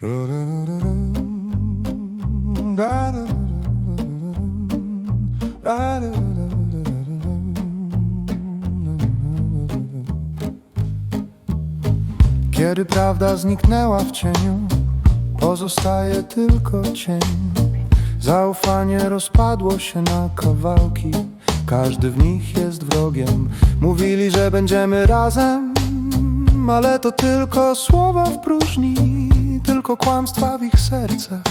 Kiedy prawda zniknęła w cieniu, pozostaje tylko cień. Zaufanie rozpadło się na kawałki, każdy w nich jest wrogiem. Mówili, że będziemy razem, ale to tylko słowa w próżni, tylko kłamstwa w ich sercach.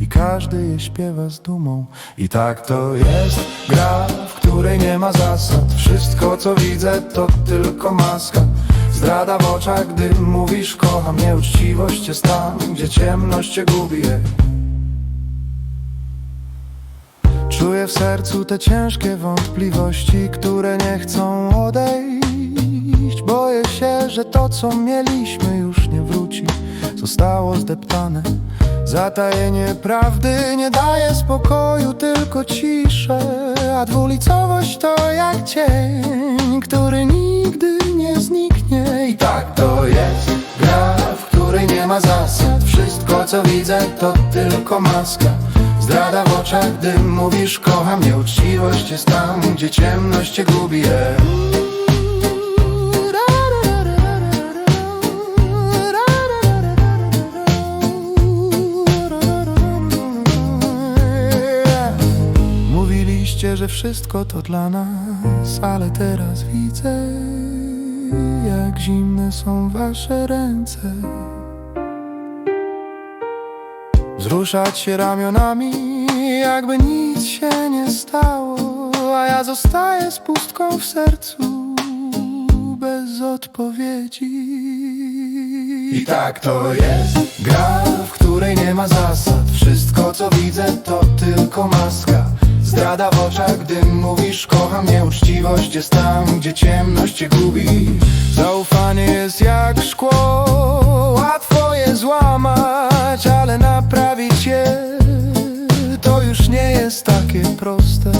I każdy je śpiewa z dumą. I tak to jest gra, w której nie ma zasad. Wszystko co widzę to tylko maska. Zdrada w oczach, gdy mówisz kocham Nieuczciwość jest tam, gdzie ciemność cię gubi. Czuję w sercu te ciężkie wątpliwości, które nie chcą odejść. Boję się, że to co mieliśmy już nie wróci, zostało zdeptane. Zatajenie prawdy nie daje spokoju, tylko ciszę. A dwulicowość to jak cień, który nigdy nie zniknie. I tak to jest gra, w której nie ma zasad. Wszystko co widzę to tylko maska. Zdrada w oczach, gdy mówisz kocham Nieuczciwość jest tam, gdzie ciemność cię gubi yeah. Mówiliście, że wszystko to dla nas Ale teraz widzę Jak zimne są wasze ręce Wzruszać się ramionami, jakby nic się nie stało, a ja zostaję z pustką w sercu, bez odpowiedzi. I tak to jest gra, mówisz kocham Nieuczciwość jest tam, gdzie ciemność cię gubi. Zaufanie jest jak szkło Łatwo je złamać, ale naprawić je To już nie jest takie proste.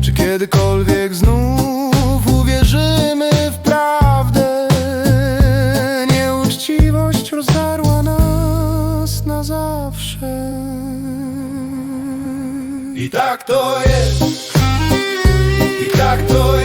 Czy kiedykolwiek znów uwierzymy w prawdę? Nieuczciwość rozdarła nas na zawsze. I tak to jest, i tak to jest.